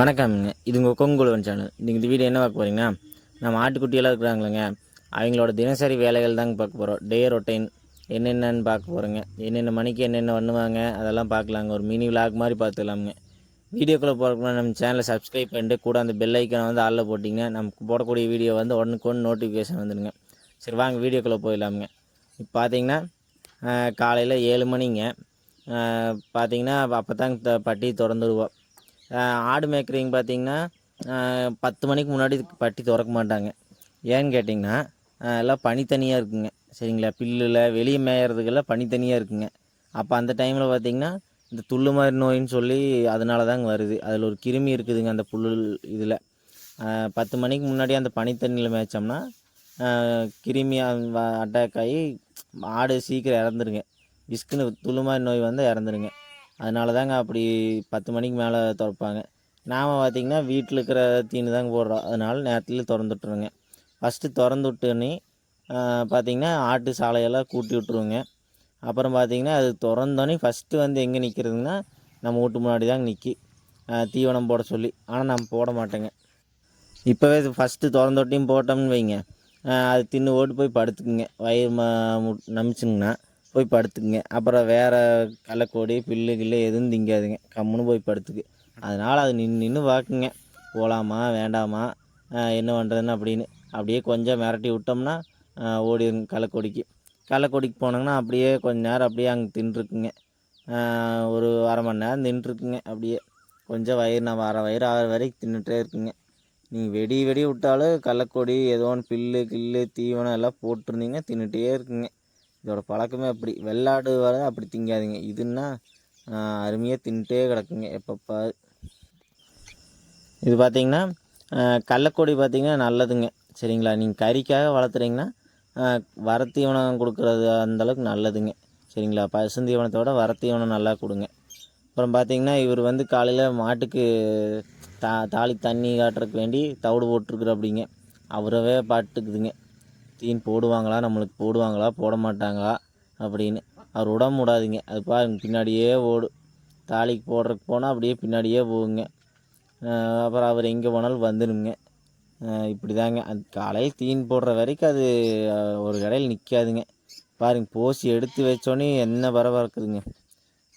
வணக்கம்ங்க. இது உங்கள் கொங்குழுவன் சேனல். இன்றைக்கி இந்த வீடியோ என்ன பார்க்க போகிறீங்கன்னா நம்ம ஆட்டுக்குட்டியெல்லாம் இருக்கிறாங்களேங்க அவங்களோட தினசரி வேலைகள் தாங்க பார்க்க போகிறோம் டே ரொட்டைன் என்னென்னு பார்க்க போகிறோங்க என்னென்ன மணிக்கு என்னென்ன பண்ணுவாங்க அதெல்லாம் பார்க்கலாங்க. ஒரு மினி விளாக் மாதிரி பார்த்துக்கலாமுங்க. வீடியோக்குள்ளே போகிறதுக்கு நம்ம சேனலை சப்ஸ்கிரைப் பண்ணிட்டு கூட அந்த பெல் ஐக்கனை வந்து ஆளில் போட்டிங்கன்னா நமக்கு போடக்கூடிய வீடியோ வந்து உடனுக்கு ஒன்று நோட்டிஃபிகேஷன் வந்துடுங்க. சரி வாங்க வீடியோக்குள்ளே போயிடலாமுங்க. இப்போ பார்த்தீங்கன்னா காலையில் ஏழு மணிங்க. பார்த்தீங்கன்னா அப்போ தாங்க பட்டி திறந்துடுவோம் ஆடு மேய்க்கிறவங்க பார்த்திங்கன்னா பத்து மணிக்கு முன்னாடி பட்டி திறக்க மாட்டாங்க. ஏன்னு கேட்டிங்கன்னா எல்லாம் பனித்தனியாக இருக்குங்க. சரிங்களா? பில்லில் வெளியே மேயறதுக்கெல்லாம் பனி தனியாக இருக்குங்க. அப்போ அந்த டைமில் பார்த்தீங்கன்னா இந்த துள்ளு மாதிரி நோயின்னு சொல்லி அதனால தாங்க வருது. அதில் ஒரு கிருமி இருக்குதுங்க அந்த புல் இதில். பத்து மணிக்கு முன்னாடி அந்த பனித்தண்ணியில் மேய்ச்சோம்னா கிருமி அட்டாக் ஆகி ஆடு சீக்கிரம் இறந்துருங்க. விஸ்குன்னு துள்ளு மாதிரி நோய் வந்து இறந்துருங்க. அதனால தாங்க அப்படி பத்து மணிக்கு மேலே திறப்பாங்க. நாம் பார்த்திங்கன்னா வீட்டில் இருக்கிற தீனி தாங்க போடுறோம். அதனால் நேரத்தில் திறந்து விட்ருங்க ஃபஸ்ட்டு திறந்து விட்டோன்னே பார்த்திங்கன்னா ஆட்டு சாலையெல்லாம் கூட்டி விட்ருவோங்க அப்புறம் பார்த்திங்கன்னா அது திறந்தோன்னே ஃபஸ்ட்டு வந்து எங்கே நிற்கிறதுங்கன்னா நம்ம வீட்டு முன்னாடி தாங்க நிற்கி தீவனம் போட சொல்லி. ஆனால் நம்ம போட மாட்டேங்க. இப்போவே ஃபஸ்ட்டு திறந்தொட்டியும் போட்டோம்னு வைங்க. அது தின்னு ஓட்டு போய் படுத்துக்குங்க. வயிறு ம மு- நமிச்சுங்கன்னா. போய் படுத்துக்குங்க. அப்புறம் வேறு கடலக்கோடி பில்லு கில்லு எதுவும் திங்காதுங்க. கம்முன்னு போய் படுத்துக்கு. அதனால் அது நின்று நின்று பார்க்குங்க போகலாமா வேண்டாமா என்ன பண்ணுறதுன்னு அப்படின்னு. அப்படியே கொஞ்சம் மிரட்டி விட்டோம்னா ஓடிடுங்க கடலக்கொடிக்கு கடலக்கொடிக்கு போனாங்கன்னா அப்படியே கொஞ்ச நேரம் அப்படியே அங்கே தின்றுருக்குங்க ஒரு அரை மணி நேரம் தின்றுருக்குங்க அப்படியே. கொஞ்சம் வயிறு நான் வர வயிறு ஆறு வரைக்கும் தின்னுட்டே இருக்குங்க. நீங்கள் வெடி வெடி விட்டாலும் கள்ளக்கொடி ஏதோ ஒன்று பில்லு கில்லு தீவனம் எல்லாம் போட்டிருந்தீங்க தின்னுட்டே இருக்குங்க. இதோட பழக்கமே அப்படி. வெள்ளாடு வர அப்படி திங்காதீங்க. இதுன்னா அருமையாக தின்ட்டே கிடக்குங்க. எப்பப்பா இது பார்த்தீங்கன்னா கடலக்கொடி பார்த்திங்கன்னா நல்லதுங்க. சரிங்களா? நீங்கள் கறிக்காக வளர்த்துறீங்கன்னா ஆஹ் வர கொடுக்குறது அந்தளவுக்கு நல்லதுங்க. சரிங்களா? பசுந்தீவனத்தோட வரத்தீவனம் நல்லா கொடுங்க. அப்புறம் பார்த்தீங்கன்னா இவர் வந்து காலையில் மாட்டுக்கு தா தாலி தண்ணி காட்டுறதுக்கு வேண்டி தவிடு போட்டிருக்குற அப்படிங்க அவரவே பாட்டுக்குதுங்க. தீன் போடுவாங்களா? நம்மளுக்கு போடுவாங்களா? போட மாட்டாங்களா? அப்படின்னு. அவர் விட விடாதீங்க அது பாருங்க பின்னாடியே ஓடும் தாலிக்கு போடுறதுக்கு போனால் அப்படியே பின்னாடியே போகுங்க. அப்புறம் அவர் எங்கே போனாலும் வந்துடுங்க இப்படி தாங்க அது காலையில் தீன் போடுற வரைக்கும் அது ஒரு கடையில் நிற்காதுங்க. பாருங்க போசி எடுத்து வச்சோன்னே என்ன பரபரக்குதுங்க.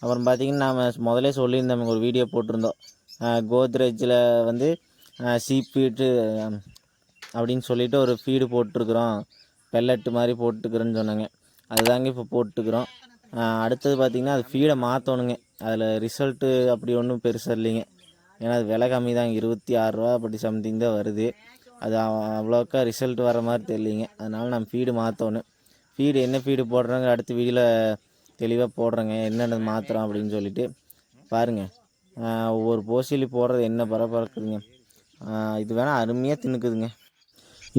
அப்புறம் பார்த்தீங்கன்னா நாம் முதலே சொல்லியிருந்தோம் ஒரு வீடியோ போட்டிருந்தோம். கோத்ரேஜில் வந்து சீப்பீட்டு அப்படின்னு சொல்லிட்டு ஒரு ஃபீடு போட்டிருக்குறோம். பெல்லட்டு மாதிரி போட்டுக்கிறேன்னு சொன்னாங்க. அதுதாங்க இப்போ போட்டுக்கிறோம். அடுத்தது பார்த்திங்கன்னா அது ஃபீடை மாற்றணுங்க அதில் ரிசல்ட்டு அப்படி ஒன்றும் பெருசாக இல்லைங்க. ஏன்னா அது விலை கம்மி தாங்க. இருபத்தி ஆறுரூவா அப்படி சம்திங் தான் வருது. அது அவ்வளோக்கா ரிசல்ட் வர மாதிரி தெரியலிங்க. அதனால் நம்ம ஃபீடு மாற்றணும் ஃபீடு என்ன ஃபீடு போடுறாங்க? அடுத்த வீடியோவில் தெளிவாக போடுறேங்க. என்னென்ன மாற்றுறோம் அப்படின்னு சொல்லிட்டு. பாருங்கள் ஒவ்வொரு போசிலி போடுறது என்ன பரபரக்குதுங்க. இது வேணால் அருமையாக தின்னுக்குதுங்க.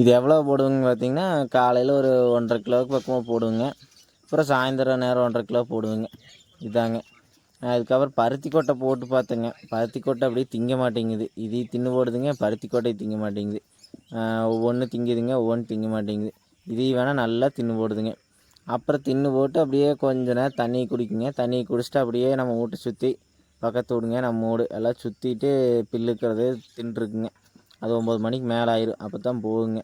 இது எவ்வளோ போடுவோங்க பார்த்தீங்கன்னா காலையில் ஒரு ஒன்றரை கிலோவுக்கு பக்கமாக போடுவேங்க. அப்புறம் சாயந்தரம் நேரம் ஒன்றரை கிலோ போடுவேங்க. இதாங்க. அதுக்கப்புறம் பருத்தி கொட்டை போட்டு பார்த்தேங்க பருத்தி கொட்டை அப்படியே திங்க மாட்டேங்குது. இது தின்னு போடுதுங்க பருத்தி கொட்டை திங்க மாட்டேங்குது. ஒவ்வொன்று திங்குதுங்க ஒவ்வொன்று திங்க மாட்டேங்குது. இதையும் வேணால் நல்லா தின்னு போடுதுங்க. அப்புறம் தின்னு போட்டு அப்படியே கொஞ்ச நேரம் தண்ணி குடிக்குங்க. தண்ணி குடிச்சிட்டு அப்படியே நம்ம வீட்டை சுற்றி பக்கத்து வீடுங்க நம்ம வீடு. எல்லாம் சுற்றிட்டு பில்லுக்கிறது தின்றுருக்குங்க அது ஒம்பது மணிக்கு மேலே ஆயிரும் அப்போ தான் போகுங்க.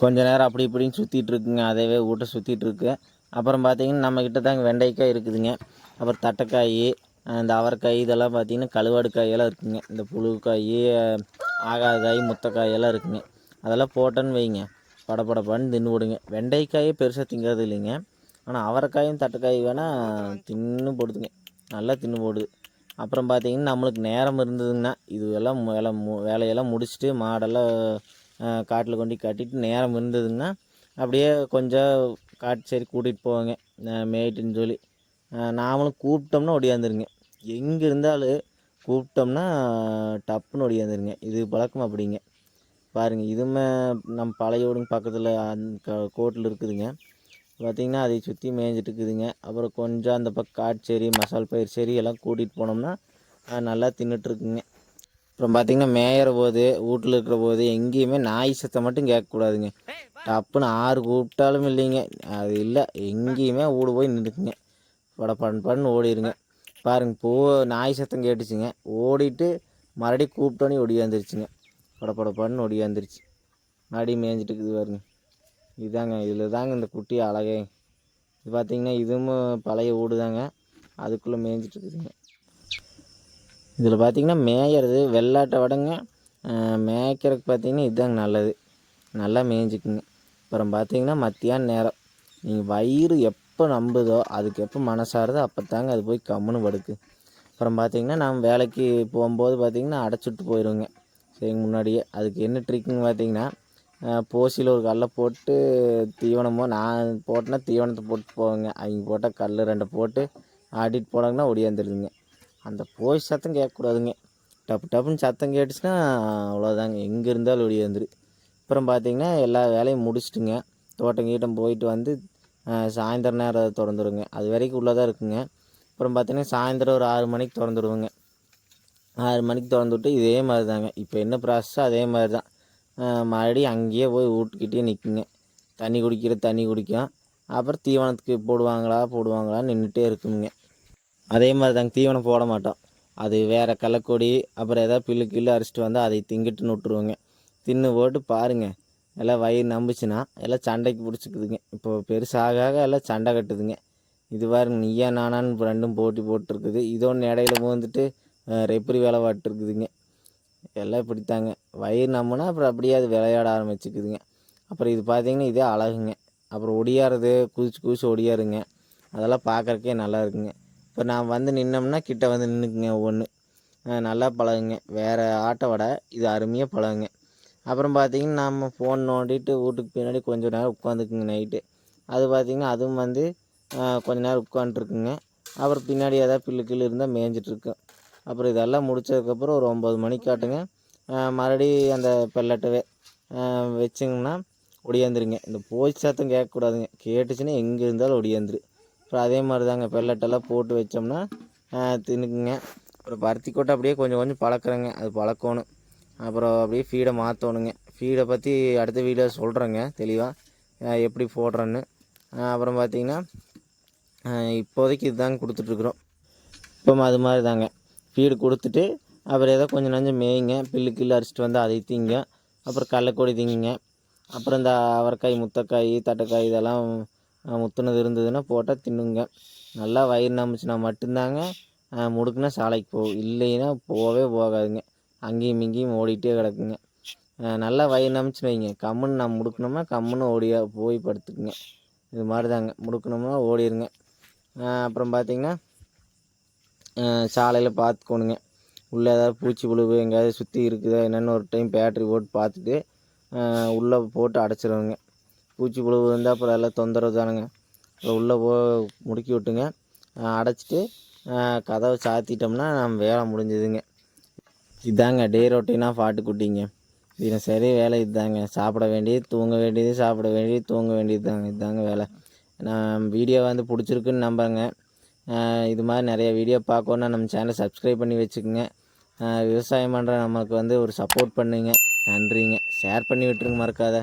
கொஞ்ச நேரம் அப்படி இப்படின்னு சுற்றிட்டு இருக்குங்க. அதேவே வீட்டை சுற்றிட்டு இருக்கு. அப்புறம் பார்த்தீங்கன்னா நம்மக்கிட்ட தாங்க வெண்டைக்காய் இருக்குதுங்க. அப்புறம் தட்டைக்காய் இந்த அவரைக்காய் இதெல்லாம் பார்த்தீங்கன்னா கழுவாடு காயெல்லாம் இருக்குங்க. இந்த புழுக்காய் ஆகாத காய் இருக்குதுங்க எல்லாம் இருக்குங்க. அதெல்லாம் போட்டோன்னு வைங்க. படப்படப்பான்னு தின்னு விடுங்க. வெண்டைக்காயே பெருசாக திங்கிறது இல்லைங்க. ஆனால் அவரைக்காயும் தட்டைக்காய் வேணால் தின்னு போடுதுங்க. நல்லா தின்னு போடுது. அப்புறம் பார்த்திங்கன்னா நம்மளுக்கு நேரம் இருந்ததுங்கன்னா இதுவெல்லாம் மு- வேலை மு வேலையெல்லாம் முடிச்சுட்டு மாடெல்லாம் காட்டில் கொண்டு கட்டிட்டு நேரம் இருந்ததுங்கன்னா அப்படியே கொஞ்சம் காட்டு சரி கூட்டிகிட்டு போவாங்க. மேய்ட்டுன்னு சொல்லி. நாமளும் கூப்பிட்டோம்னா ஒடியாந்துருங்க. எங்கே இருந்தாலும் கூப்பிட்டோம்னா டப்புன்னு ஒடியாந்துருங்க. இது பழக்கம் அப்படிங்க. பாருங்கள் இதுவுமே நம்ம பழையூடுங்க பக்கத்தில் அந்த கோட்டில் இருக்குதுங்க. பார்த்திங்கன்னா அதை சுற்றி மேய்ஞ்சிட்டு இருக்குதுங்க அப்புறம் கொஞ்சம் அந்த பக்கம் காட்சேரி மசால் பயிர் சரி எல்லாம் கூட்டிகிட்டு போனோம்னா நல்லா தின்னுட்டுருக்குங்க. அப்புறம் பார்த்திங்கன்னா மேயிற போது வீட்டில் இருக்கிற போது எங்கேயுமே நாய் சத்தம் மட்டும் கேட்கக்கூடாதுங்க. டப்புன்னு ஆறு கூப்பிட்டாலும் இல்லைங்க. அது இல்லை எங்கேயுமே வீடு போய் நின்றுக்குங்க. பட பன் பண்ணு ஓடிடுங்க பாருங்க போ நாய் சத்தம் கேட்டுச்சுங்க. ஓடிட்டு மறுபடியும் கூப்பிட்டோன்னே ஒடியாந்துருச்சுங்க படப்படப்பான்னு ஒடியாந்துருச்சு மறுபடியும் மேய்ஞ்சிட்டு இருக்குது பாருங்க. இதாங்க இதில் தாங்க இந்த குட்டி அழகே. இது பார்த்திங்கன்னா இதுவும் பழைய வீடு தாங்க அதுக்குள்ளே மேய்ஞ்சிட்டு இருக்குதுங்க. இதில் பார்த்திங்கன்னா மேயறது வெள்ளாட்டை விடங்க. மேய்க்கிறதுக்கு பார்த்தீங்கன்னா இதுதாங்க நல்லது. நல்லா மேய்ஞ்சிக்குங்க. அப்புறம் பார்த்தீங்கன்னா மத்தியான நேரம். நீங்கள் வயிறு எப்போ நம்புதோ அதுக்கு எப்போ மனசாருதோ அப்போ தாங்க அது போய் கம்முன்னு படுக்கு. அப்புறம் பார்த்தீங்கன்னா நம்ம வேலைக்கு போகும்போது பார்த்தீங்கன்னா அடைச்சிட்டு போயிடுங்க சரிங்க முன்னாடியே. அதுக்கு என்ன ட்ரிக்குன்னு பார்த்தீங்கன்னா போசியில் ஒரு கல்லை போட்டு தீவனமோ நான் போட்டேன்னா தீவனத்தை போட்டு போவேங்க. அவங்க போட்டால் கல் ரெண்டை போட்டு ஆடிட்டு போனாங்கன்னா ஒடியாந்துருதுங்க அந்த போய் சத்தம் கேட்கக்கூடாதுங்க. டப்பு டப்புன்னு சத்தம் கேட்டுச்சுன்னா அவ்வளோதாங்க எங்கே இருந்தாலும் ஒடியாந்துரு அப்புறம் பார்த்தீங்கன்னா எல்லா வேலையும் முடிச்சிட்டுங்க. தோட்டம் கீட்டம் போயிட்டு வந்து சாயந்தரம் நேரம் திறந்துருங்க. அது வரைக்கும் உள்ளே தான் இருக்குங்க. அப்புறம் பார்த்தீங்கன்னா சாயந்தரம் ஒரு ஆறு மணிக்கு திறந்துருவோங்க. ஆறு மணிக்கு திறந்து விட்டு இதே மாதிரி தாங்க இப்போ என்ன ப்ராசஸோ அதே மாதிரி தான் மறுபடியும் அங்கேயே போய் வீட்டுக்கிட்டே நிற்குங்க தண்ணி குடிக்கிற தண்ணி குடிக்கும். அப்புறம் தீவனத்துக்கு போடுவாங்களா போடுவாங்களா நின்றுட்டே இருக்குங்க. அதே மாதிரி தாங்க தீவனம் போட மாட்டோம். அது வேறு கள்ளக்கொடி அப்புறம் ஏதாவது பில்லு கில்லு அரிச்சிட்டு வந்தால் அதை திங்கிட்டு விட்ருவோங்க தின்னு போட்டு பாருங்கள் எல்லாம் வயிறு நம்புச்சுன்னா எல்லாம் சண்டைக்கு பிடிச்சிக்குதுங்க. இப்போ பெருசாக ஆக எல்லாம் சண்டை கட்டுதுங்க. இது பாருங்க நீயா நானான்னு ரெண்டும் போட்டி போட்டிருக்குது. இதோன்னு இடையில வந்துட்டு ரெப்பரி வேலை இருக்குதுங்க. எல்லாம் இப்படித்தாங்க. வயிறு நம்பினா அப்புறம் அப்படியே அது விளையாட ஆரம்பிச்சுக்குதுங்க. அப்புறம் இது பார்த்தீங்கன்னா இதே அழகுங்க. அப்புறம் ஒடியாறது குதிச்சு குதிச்சு ஒடியாருங்க. அதெல்லாம் பார்க்குறக்கே நல்லா இருக்குங்க. இப்போ நான் வந்து நின்னோம்னா கிட்ட வந்து நின்றுக்குங்க ஒன்று நல்லா பழகுங்க. வேறு ஆட்டை விட இது அருமையாக பழகுங்க. அப்புறம் பார்த்திங்கன்னா நம்ம ஃபோன் நோண்டிட்டு வீட்டுக்கு பின்னாடி கொஞ்சம் நேரம் உட்காந்துக்குங்க நைட்டு அது பார்த்தீங்கன்னா அதுவும் வந்து கொஞ்ச நேரம் உட்காந்துருக்குங்க. அப்புறம் பின்னாடி ஏதாவது பில்லு கில்லு இருந்தால் மேய்ஞ்சிட்ருக்கும் அப்புறம் இதெல்லாம் முடிச்சதுக்கப்புறம் ஒரு ஒம்பது மணிக்கு காட்டுங்க. மறுபடி அந்த பெல்லட்டவே வச்சிங்கன்னா ஒடியாந்துருங்க. இந்த போய் சத்தம் கேட்கக்கூடாதுங்க. கேட்டுச்சுன்னா எங்கே இருந்தாலும் ஒடியாந்துரு. அப்புறம் அதே மாதிரி தாங்க பெல்லட்டெல்லாம் போட்டு வச்சோம்னா தின்னுக்குங்க. அப்புறம் பருத்தி கொட்டை அப்படியே கொஞ்சம் கொஞ்சம் பழக்கிறேங்க. அது பழக்கணும். அப்புறம் அப்படியே ஃபீடை மாற்றணுங்க ஃபீடை பற்றி அடுத்த வீடியோ சொல்கிறேங்க தெளிவாக எப்படி போடுறேன்னு. அப்புறம் பார்த்திங்கன்னா இப்போதைக்கு இதுதாங்க கொடுத்துட்ருக்குறோம். இப்போ அது மாதிரி தாங்க ஃபீடு கொடுத்துட்டு அப்புறம் ஏதோ கொஞ்சம் நஞ்சம் மேய்ங்க பில்லு கில்லு அரிச்சிட்டு வந்து அதை திங்க அப்புறம் கடலக்கொடி திங்குங்க அப்புறம் இந்த அவரைக்காய் முத்தக்காய் தட்டைக்காய் இதெல்லாம் முத்துனது இருந்ததுன்னா போட்டால் தின்னுங்க. நல்லா வயிறு நம்பிச்சுனா மட்டும்தாங்க முடுக்குனா சாலைக்கு போகும் இல்லைன்னா போகவே போகாதுங்க. அங்கேயும் இங்கேயும் ஓடிட்டே கிடக்குங்க. நல்லா வயிறு நம்பிச்சுன்னு வைங்க. கம்முன்னு நம்ம முடுக்கணும்னா கம்முன்னு ஓடியா போய் படுத்துக்குங்க. இது மாதிரி தாங்க முடுக்கணும்னா ஓடிடுங்க அப்புறம் பார்த்திங்கன்னா சாலையில் பார்த்துக்கோணுங்க உள்ளே ஏதாவது பூச்சி புழுவு எங்கேயாவது சுற்றி இருக்குதா என்னென்னு ஒரு டைம் பேட்ரி போட்டு பார்த்துட்டு உள்ளே போட்டு அடைச்சிருவோங்க. பூச்சி புழுவு இருந்தால் அப்புறம் எல்லாம் தொந்தரவு தானுங்க. அப்புறம் உள்ளே போ முடுக்கி விட்டுங்க. அடைச்சிட்டு கதவை சாத்திட்டோம்னா நம்ம வேலை முடிஞ்சுதுங்க. இதாங்க டே ரொட்டீனாக பாட்டுக்குட்டிங்க. சரி வேலை இதுதாங்க சாப்பிட வேண்டியது தூங்க வேண்டியது சாப்பிட வேண்டியது தூங்க வேண்டியது தாங்க இதுதாங்க வேலை. நான் வீடியோ வந்து பிடிச்சிருக்குன்னு நம்புறேங்க. இது மாதிரி நிறைய வீடியோ பார்க்கணுன்னா நம்ம சேனலை சப்ஸ்கிரைப் பண்ணி வச்சுக்கோங்க. விவசாயம் பண்ணுற நமக்கு வந்து ஒரு சப்போர்ட் பண்ணுங்க. நன்றிங்க. ஷேர் பண்ணி விட்டுருங்க மறக்காத.